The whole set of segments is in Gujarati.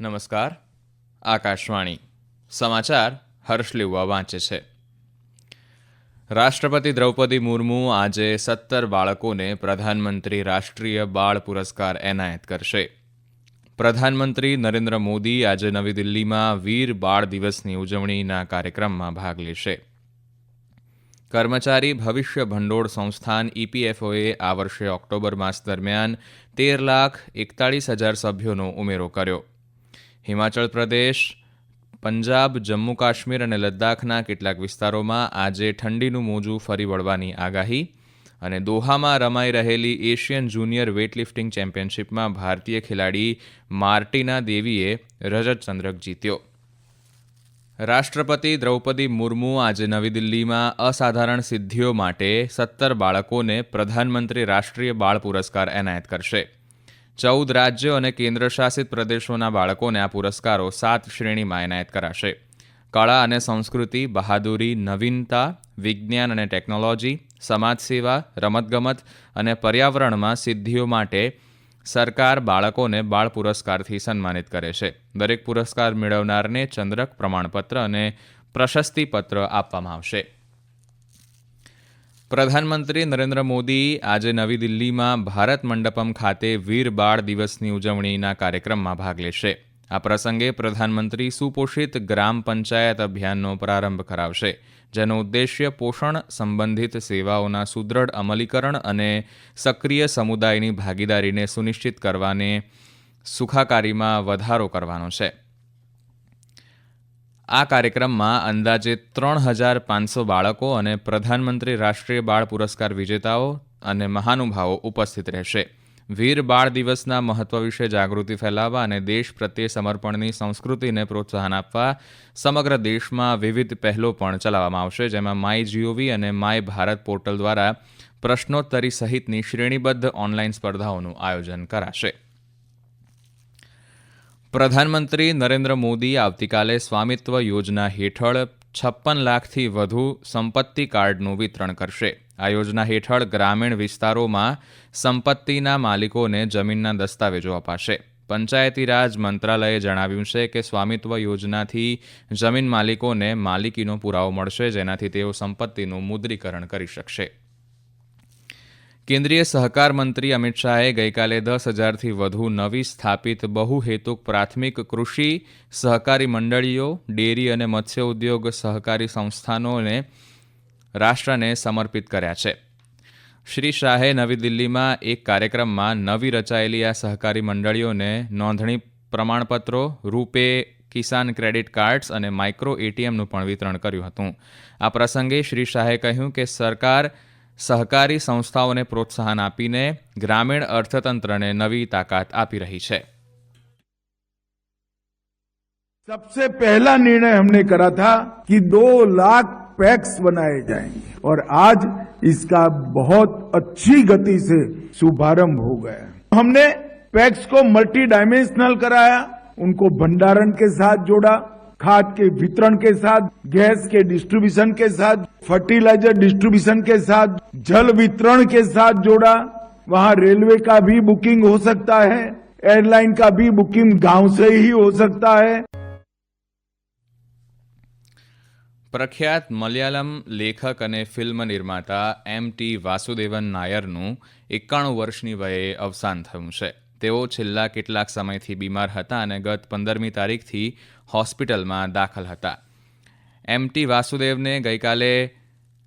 નમસ્કાર, આકાશવાણી. સમાચાર હર્ષ લેવા વાંચે છે. રાષ્ટ્રપતિ દ્રૌપદી મુર્મુ આજે સત્તર બાળકોને પ્રધાનમંત્રી રાષ્ટ્રીય બાળ પુરસ્કાર એનાયત કરશે. પ્રધાનમંત્રી નરેન્દ્ર મોદી આજે નવી દિલ્હીમાં વીર બાળ દિવસની ઉજવણીના કાર્યક્રમમાં ભાગ લેશે. કર્મચારી ભવિષ્ય ભંડોળ સંસ્થાન ઇપીએફઓએ આ વર્ષે ઓક્ટોબર માસ દરમિયાન તેર લાખ એકતાળીસ હજાર સભ્યોનો ઉમેરો કર્યો. હિમાચલ પ્રદેશ, પંજાબ, જમ્મુ કાશ્મીર અને લદ્દાખના કેટલાક વિસ્તારોમાં આજે ઠંડીનું મોજું ફરી વળવાની આગાહી અને દોહામાં રમાઈ રહેલી એશિયન જુનિયર વેઇટલિફ્ટિંગ ચેમ્પિયનશિપમાં ભારતીય ખેલાડી માર્ટિના દેવીએ રજત ચંદ્રક જીત્યો. રાષ્ટ્રપતિ દ્રૌપદી મુર્મુ આજે નવી દિલ્હીમાં અસાધારણ સિદ્ધિઓ માટે સત્તર બાળકોને પ્રધાનમંત્રી રાષ્ટ્રીય બાળ પુરસ્કાર એનાયત કરશે. ચૌદ રાજ્યો અને કેન્દ્રશાસિત પ્રદેશોના બાળકોને આ પુરસ્કારો સાત શ્રેણીમાં એનાયત કરાશે. કળા અને સંસ્કૃતિ, બહાદુરી, નવીનતા, વિજ્ઞાન અને ટેકનોલોજી સમાજ સેવા રમતગમત અને પર્યાવરણમાં સિદ્ધિઓ માટે સરકાર બાળકોને બાળ પુરસ્કારથી સન્માનિત કરે છે. દરેક પુરસ્કાર મેળવનારને ચંદ્રક, પ્રમાણપત્ર અને પ્રશસ્તિપત્ર આપવામાં આવશે. પ્રધાનમંત્રી નરેન્દ્ર મોદી આજે નવી દિલ્હીમાં ભારત મંડપમ ખાતે વીર બાળ દિવસની ઉજવણીના કાર્યક્રમમાં ભાગ લેશે. આ પ્રસંગે પ્રધાનમંત્રી સુપોષિત ગ્રામ પંચાયત અભિયાનનો પ્રારંભ કરાવશે, જેનો ઉદ્દેશ્ય પોષણ સંબંધિત સેવાઓના સુદૃઢ અમલીકરણ અને સક્રિય સમુદાયની ભાગીદારીને સુનિશ્ચિત કરવાને સુખાકારીમાં વધારો કરવાનો છે. આ કાર્યક્રમમાં અંદાજે ત્રણ હજાર પાંચસો બાળકો અને પ્રધાનમંત્રી રાષ્ટ્રીય બાળ પુરસ્કાર વિજેતાઓ અને મહાનુભાવો ઉપસ્થિત રહેશે. વીર બાળ દિવસના મહત્વ વિશે જાગૃતિ ફેલાવવા અને દેશ પ્રત્યે સમર્પણની સંસ્કૃતિને પ્રોત્સાહન આપવા સમગ્ર દેશમાં વિવિધ પહેલો પણ ચલાવવામાં આવશે, જેમાં માય જીઓવી અને માય ભારત પોર્ટલ દ્વારા પ્રશ્નોત્તરી સહિતની શ્રેણીબદ્ધ ઓનલાઈન સ્પર્ધાઓનું આયોજન કરાશે. પ્રધાનમંત્રી નરેન્દ્ર મોદી આવતીકાલે સ્વામિત્વ યોજના હેઠળ છપ્પન લાખથી વધુ સંપત્તિ કાર્ડનું વિતરણ કરશે. આ યોજના હેઠળ ગ્રામીણ વિસ્તારોમાં સંપત્તિના માલિકોને જમીનના દસ્તાવેજો અપાશે. પંચાયતી રાજ મંત્રાલયે જણાવ્યું છે કે સ્વામિત્વ યોજનાથી જમીન માલિકોને માલિકીનો પુરાવો મળશે, જેનાથી તેઓ સંપત્તિનું મુદ્રીકરણ કરી શકશે. કેન્દ્રીય સહકાર મંત્રી અમિત શાહે ગઈકાલે દસ હજારથી વધુ નવી સ્થાપિત બહુહેતુક પ્રાથમિક કૃષિ, સહકારી મંડળીઓ, ડેરી અને મત્સ્ય ઉદ્યોગ સહકારી સંસ્થાનોને રાષ્ટ્રને સમર્પિત કર્યા છે. શ્રી શાહે નવી દિલ્હીમાં એક કાર્યક્રમમાં નવી રચાયેલી આ સહકારી મંડળીઓને નોંધણી પ્રમાણપત્રો, રૂપે કિસાન ક્રેડિટ કાર્ડ્સ અને માઇક્રો એટીએમનું પણ વિતરણ કર્યું હતું. આ પ્રસંગે શ્રી શાહે કહ્યું કે સરકાર સહકારી સંસ્થાઓને પ્રોત્સાહન આપીને ગ્રામીણ અર્થતંત્રને નવી તાકાત આપી રહી છે सबसे पहला निर्णय हमने करा था कि दो लाख पैक्स बनाए जाएंगे और आज इसका बहुत अच्छी गति से शुभारंभ हो गया हमने पैक्स को मल्टी डायमेंशनल कराया उनको भंडारण के साथ जोड़ा खाद के वितरण के साथ गैस के डिस्ट्रीब्यूशन के साथ फर्टिलाइजर डिस्ट्रीब्यूशन के साथ जल वितरण के साथ जोड़ा वहां रेलवे का भी बुकिंग हो सकता है एयरलाइन का भी बुकिंग गांव से ही हो सकता है પ્રખ્યાત મલયાલમ લેખક અને ફિલ્મ નિર્માતા એમ ટી વાસુદેવન નાયરનું એકાણું વર્ષની વયે અવસાન થયું છે તેઓ છેલ્લા કેટલાક સમયથી બીમાર હતા અને ગત પંદરમી તારીખથી હોસ્પિટલમાં દાખલ હતા એમ ટી વાસુદેવને ગઈકાલે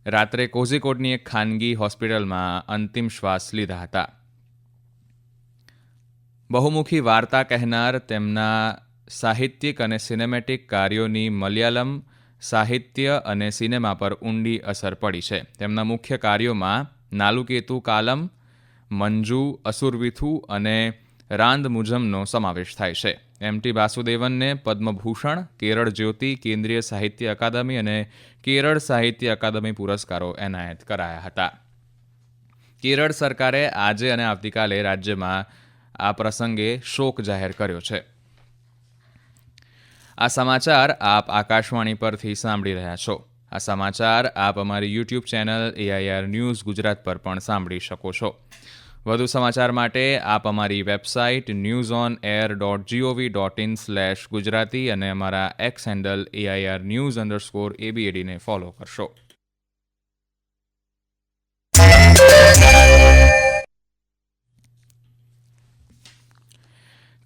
રાત્રે કોઝિકોડની એક ખાનગી હોસ્પિટલમાં અંતિમ શ્વાસ લીધા હતા. બહુમુખી વાર્તા કહેનાર તેમના સાહિત્યિક અને સિનેમેટિક કાર્યોની મલયાલમ, સાહિત્ય અને સિનેમા પર ઊંડી અસર પડી છે. તેમના મુખ્ય કાર્યોમાં નાલુકેતુ કાલમ, મંજુ અસુરવિથુ અને રાંદ મુજમનો સમાવેશ થાય છે. એમ ટી વાસુદેવનને પદ્મભૂષણ, કેરળ જ્યોતિ, કેન્દ્રીય સાહિત્ય અકાદમી અને કેરળ સાહિત્ય અકાદમી પુરસ્કારો એનાયત કરાયા હતા. કેરળ સરકારે આજે અને આવતીકાલે રાજ્યમાં આ પ્રસંગે શોક જાહેર કર્યો છે. આ સમાચાર આપ આકાશવાણી પરથી સાંભળી રહ્યા છો. આ સમાચાર આપ અમારી YouTube channel AIR news Gujarat પર પણ સાંભળી શકો છો. વધુ સમાચાર માટે આપ અમારી website news on air dot gov dot in slash Gujarati અને અમારા X handle AIR news underscore એબીએડીને follow કરશો.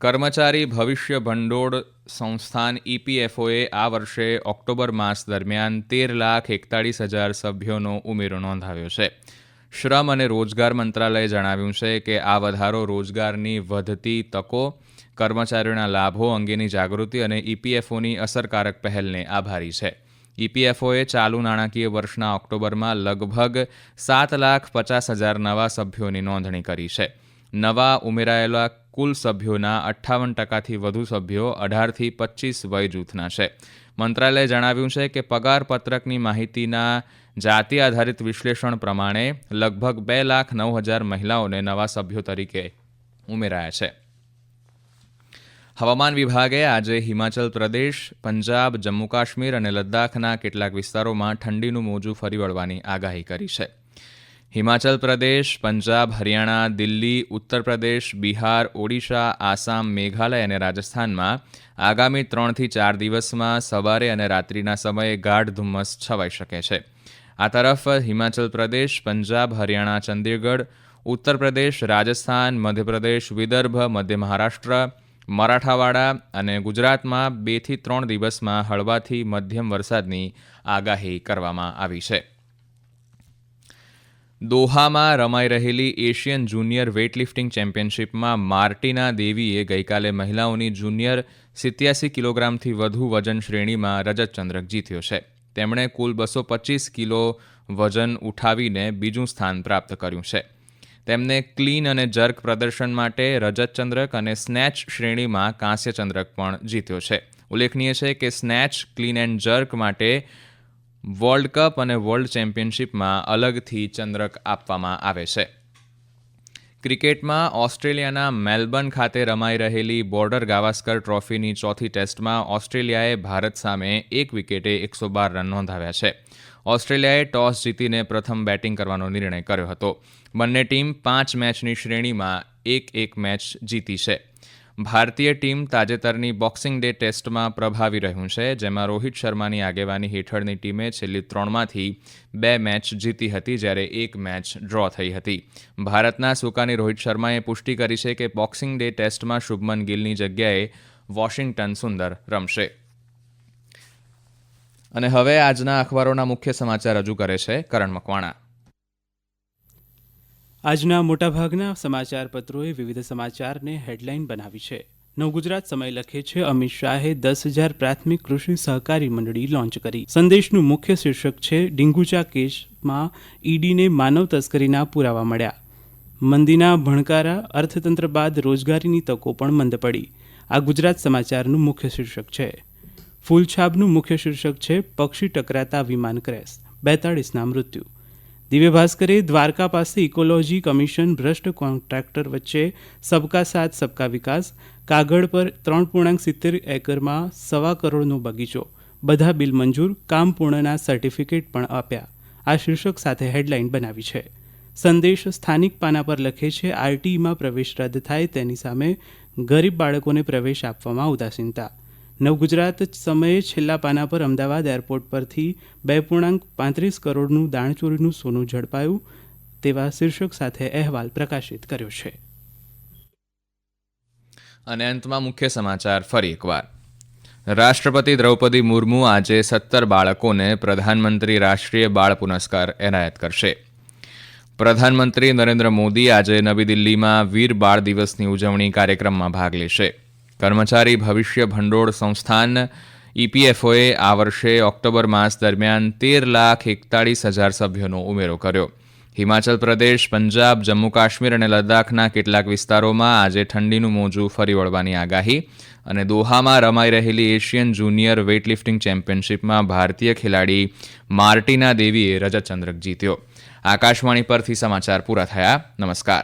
કર્મચારી ભવિષ્ય ભંડોળ સંસ્થાન ઇપીએફઓએ આ વર્ષે ઓક્ટોબર માસ દરમિયાન તેર લાખ એકતાળીસ હજાર સભ્યોનો ઉમેરો નોંધાવ્યો છે. શ્રમ અને રોજગાર મંત્રાલયે જણાવ્યું છે કે આ વધારો રોજગારની વધતી તકો, કર્મચારીઓના લાભો અંગેની જાગૃતિ અને ઇપીએફઓની અસરકારક પહેલને આભારી છે. ઇપીએફઓએ ચાલુ નાણાકીય વર્ષના ઓક્ટોબરમાં લગભગ સાત લાખ પચાસ હજાર નવા સભ્યોની નોંધણી કરી છે. નવા ઉમેરાયેલા કુલ સભ્યોના અઠ્ઠાવન ટકાથી વધુ સભ્યો અઢારથી પચીસ વય જૂથના છે. મંત્રાલયે જણાવ્યું છે કે પગારપત્રકની માહિતીના જાતિ આધારિત વિશ્લેષણ પ્રમાણે લગભગ બે લાખ નવ હજાર મહિલાઓને નવા સભ્યો તરીકે ઉમેરાયા છે. હવામાન વિભાગે આજે હિમાચલ પ્રદેશ, પંજાબ, જમ્મુ કાશ્મીર અને લદ્દાખના કેટલાક વિસ્તારોમાં ઠંડીનું મોજું ફરી વળવાની આગાહી કરી છે. હિમાચલ પ્રદેશ, પંજાબ, હરિયાણા, દિલ્હી, ઉત્તર પ્રદેશ, બિહાર, ઓડિશા, આસામ, મેઘાલય અને રાજસ્થાનમાં આગામી ત્રણથી ચાર દિવસમાં સવારે અને રાત્રિના સમયે ગાઢ ધુમ્મસ છવાઈ શકે છે. આ તરફ હિમાચલ પ્રદેશ, પંજાબ, હરિયાણા, ચંદીગઢ, ઉત્તર પ્રદેશ, રાજસ્થાન, મધ્યપ્રદેશ, વિદર્ભ, મધ્ય મહારાષ્ટ્ર, મરાઠાવાડા અને ગુજરાતમાં બેથી ત્રણ દિવસમાં હળવાથી મધ્યમ વરસાદની આગાહી કરવામાં આવી છે. દોહામાં રમાઈ રહેલી એશિયન જુનિયર વેઇટલિફ્ટિંગ ચેમ્પિયનશિપમાં માર્ટિના દેવીએ ગઈકાલે મહિલાઓની જુનિયર સિત્યાસી કિલોગ્રામથી વધુ વજન શ્રેણીમાં રજત ચંદ્રક જીત્યો છે. તેમણે કુલ બસો પચીસ કિલો વજન ઉઠાવીને બીજું સ્થાન પ્રાપ્ત કર્યું છે. તેમને ક્લીન અને જર્ક પ્રદર્શન માટે રજત ચંદ્રક અને સ્નેચ શ્રેણીમાં કાંસ્ય ચંદ્રક પણ જીત્યો છે. ઉલ્લેખનીય છે કે સ્નેચ, ક્લીન એન્ડ જર્ક માટે વર્લ્ડ કપ અને વર્લ્ડ ચેમ્પિયનશિપમાં અલગથી ચંદ્રક આપવામાં આવે છે. ક્રિકેટમાં ઓસ્ટ્રેલિયાના મેલબર્ન ખાતે રમાઈ રહેલી બોર્ડર ગાવસ્કર ટ્રોફીની ચોથી ટેસ્ટમાં ઓસ્ટ્રેલિયાએ ભારત સામે એક વિકેટે એકસો બાર રન નોંધાવ્યા છે. ઓસ્ટ્રેલિયાએ ટોસ જીતીને પ્રથમ બેટિંગ કરવાનો નિર્ણય કર્યો હતો. બંને ટીમ પાંચ મેચની શ્રેણીમાં એક એક મેચ જીતી છે. ભારતીય ટીમ તાજેતરની બોક્સિંગ ડે ટેસ્ટમાં પ્રભાવી રહ્યું છે, જેમાં રોહિત શર્માની આગેવાની હેઠળની ટીમે છેલ્લી ત્રણમાંથી બે મેચ જીતી હતી, જ્યારે એક મેચ ડ્રો થઈ હતી. ભારતના સુકાની રોહિત શર્માએ પુષ્ટિ કરી છે કે બોક્સિંગ ડે ટેસ્ટમાં શુભમન ગિલની જગ્યાએ વોશિંગ્ટન સુંદર રમશે. અને હવે આજના અખબારોના મુખ્ય સમાચાર રજૂ કરે છે કરણ મકવાણા. આજના મોટાભાગના સમાચાર પત્રોએ વિવિધ સમાચારને હેડલાઇન બનાવી છે. નવગુજરાત સમય લખે છે, અમિત શાહે દસ હજાર પ્રાથમિક કૃષિ સહકારી મંડળી લોન્ચ કરી. સંદેશનું મુખ્ય શીર્ષક છે, ડિંગુચા કેસમાં ઈડીને માનવ તસ્કરીના પુરાવા મળ્યા. મંદીના ભણકારા અર્થતંત્ર બાદ રોજગારીની તકો પણ મંદ પડી. આ ગુજરાત સમાચારનું મુખ્ય શીર્ષક છે. ફૂલછાબનું મુખ્ય શીર્ષક છે, પક્ષી ટકરાતા વિમાન ક્રેશ. બેતાળીસના મૃત્યુ. દિવ્ય ભાસ્કરે દ્વારકા પાસે ઇકોલોજી કમિશન ભ્રષ્ટ કોન્ટ્રાક્ટર વચ્ચે સબકા સાથ, સબકા વિકાસ, કાગળ પર ત્રણ પૂર્ણાંક સિત્તેર એકરમાં સવા કરોડનો બગીચો, બધા બિલ મંજૂર, કામ પૂર્ણના સર્ટિફિકેટ પણ આપ્યા. આ શીર્ષક સાથે હેડલાઇન બનાવી છે. સંદેશ સ્થાનિક પાના પર લખે છે, આરટીઈમાં પ્રવેશ રદ થાય તેની સામે ગરીબ બાળકોને પ્રવેશ આપવામાં ઉદાસીનતા. નવગુજરાત સમયે છેલ્લા પાના પર અમદાવાદ એરપોર્ટ પરથી બે પૂર્ણાંક પાંત્રીસ કરોડનું દાણચોરીનું સોનું ઝડપાયું, તેવા શીર્ષક સાથે અહેવાલ પ્રકાશિત કર્યો છે. અને અંતમાં મુખ્ય સમાચાર ફરી એકવાર. રાષ્ટ્રપતિ દ્રૌપદી મુર્મુ આજે સત્તર બાળકોને પ્રધાનમંત્રી રાષ્ટ્રીય બાળ પુરસ્કાર એનાયત કરશે. પ્રધાનમંત્રી નરેન્દ્ર મોદી આજે નવી દિલ્હીમાં વીર બાળ દિવસની ઉજવણી કાર્યક્રમમાં ભાગ લેશે. કર્મચારી ભવિષ્ય ભંડોળ સંસ્થાન ઇપીએફઓએ આ વર્ષે ઓક્ટોબર માસ દરમિયાન તેર લાખ એકતાળીસ હજાર સભ્યોનો ઉમેરો કર્યો. હિમાચલ પ્રદેશ, પંજાબ, જમ્મુ કાશ્મીર અને લદ્દાખના કેટલાક વિસ્તારોમાં આજે ઠંડીનું મોજું ફરી વળવાની આગાહી અને દોહામાં રમાઈ રહેલી એશિયન જુનિયર વેઇટલિફ્ટિંગ ચેમ્પિયનશિપમાં ભારતીય ખેલાડી માર્ટિના દેવીએ રજત ચંદ્રક જીત્યો. આકાશવાણી પરથી સમાચાર પૂરા થયા. નમસ્કાર.